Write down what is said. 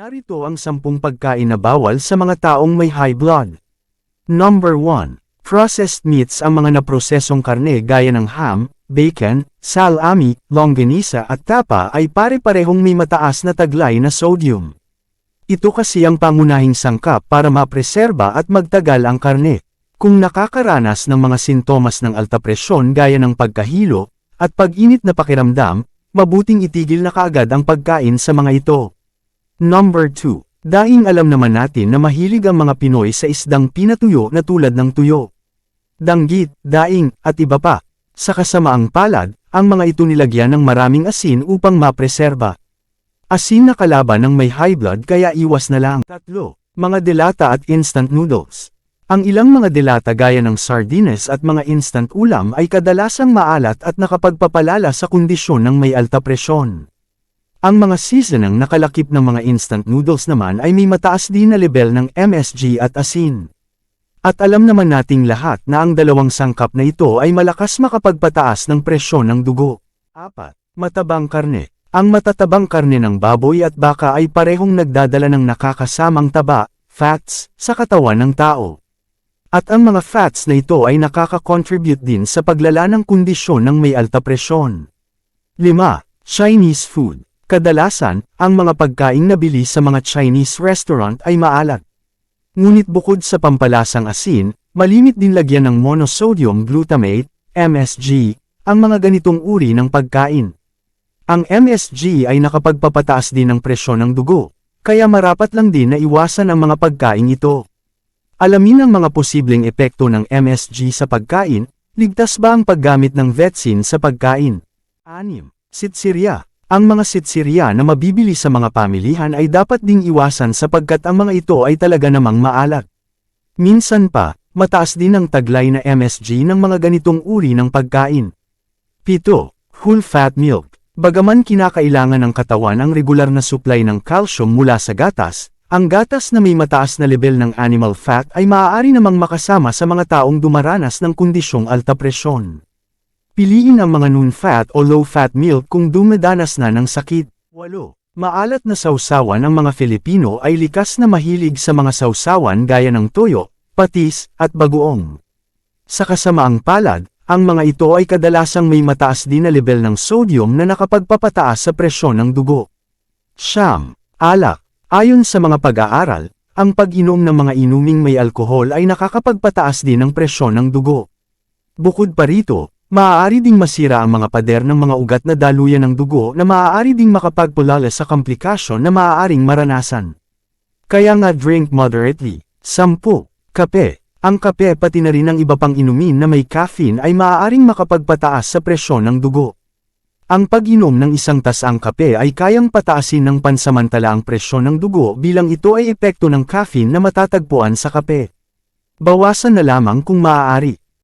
Narito ang sampung pagkain na bawal sa mga taong may high blood. Number 1. Processed meats ang mga naprosesong karne gaya ng ham, bacon, salami, longganisa at tapa ay pare-parehong may mataas na taglay na sodium. Ito kasi ang pangunahing sangkap para mapreserba at magtagal ang karne. Kung nakakaranas ng mga sintomas ng alta presyon gaya ng pagkahilo, at pag-init na pakiramdam, mabuting itigil na kaagad ang pagkain sa mga ito. Number 2. Daing alam naman natin na mahilig ang mga Pinoy sa isdang pinatuyo na tulad ng tuyo. Danggit, daing, at iba pa. Sa kasamaang palad, ang mga ito nilagyan ng maraming asin upang mapreserba. Asin na kalaban ng may high blood kaya iwas na lang. Tatlo, mga delata at instant noodles. Ang ilang mga delata gaya ng sardines at mga instant ulam ay kadalasang maalat at nakapagpapalala sa kondisyon ng may alta presyon. Ang mga seasonang nakalakip ng mga instant noodles naman ay may mataas din na level ng MSG at asin. At alam naman nating lahat na ang dalawang sangkap na ito ay malakas makapagpataas ng presyon ng dugo. 4. Matabang karne. Ang matatabang karne ng baboy at baka ay parehong nagdadala ng nakakasamang taba, fats, sa katawan ng tao. At ang mga fats na ito ay nakaka-contribute din sa paglala ng kondisyon ng may alta presyon. 5. Chinese food. Kadalasan, ang mga pagkaing nabili sa mga Chinese restaurant ay maalat. Ngunit bukod sa pampalasang asin, malimit din lagyan ng monosodium glutamate, MSG, ang mga ganitong uri ng pagkain. Ang MSG ay nakapagpapataas din ng presyon ng dugo, kaya marapat lang din na iwasan ang mga pagkain ito. Alamin ang mga posibleng epekto ng MSG sa pagkain, ligtas ba ang paggamit ng vetsin sa pagkain? 6. Sitsirya ang mga sitsirya na mabibili sa mga pamilihan ay dapat ding iwasan sapagkat ang mga ito ay talaga namang maalat. Minsan pa, mataas din ang taglay na MSG ng mga ganitong uri ng pagkain. 7. Whole fat milk. Bagaman kinakailangan ng katawan ang regular na supply ng calcium mula sa gatas, ang gatas na may mataas na level ng animal fat ay maaari namang makasama sa mga taong dumaranas ng kondisyong alta presyon. Piliin ang mga non-fat o low-fat milk kung dumadanas na ng sakit. 8. Maalat na sausawan ang mga Filipino ay likas na mahilig sa mga sausawan gaya ng toyo, patis, at bagoong. Sa kasamaang palad, ang mga ito ay kadalasang may mataas din na level ng sodium na nakapagpapataas sa presyon ng dugo. Siyam. Alak. Ayon sa mga pag-aaral, ang pag-inom ng mga inuming may alkohol ay nakakapagpataas din ng presyon ng dugo. Bukod pa rito, Maaari ding masira ang mga pader ng mga ugat na daluyan ng dugo na maaari ding makapagpulala sa komplikasyon na maaaring maranasan. Kaya nga drink moderately. 10. Kape. Ang kape pati na rin ang iba pang inumin na may caffeine ay maaaring makapagpataas sa presyon ng dugo. Ang pag-inom ng isang tasang kape ay kayang pataasin ng pansamantala ang presyon ng dugo bilang ito ay epekto ng caffeine na matatagpuan sa kape. Bawasan na lamang kung maaari.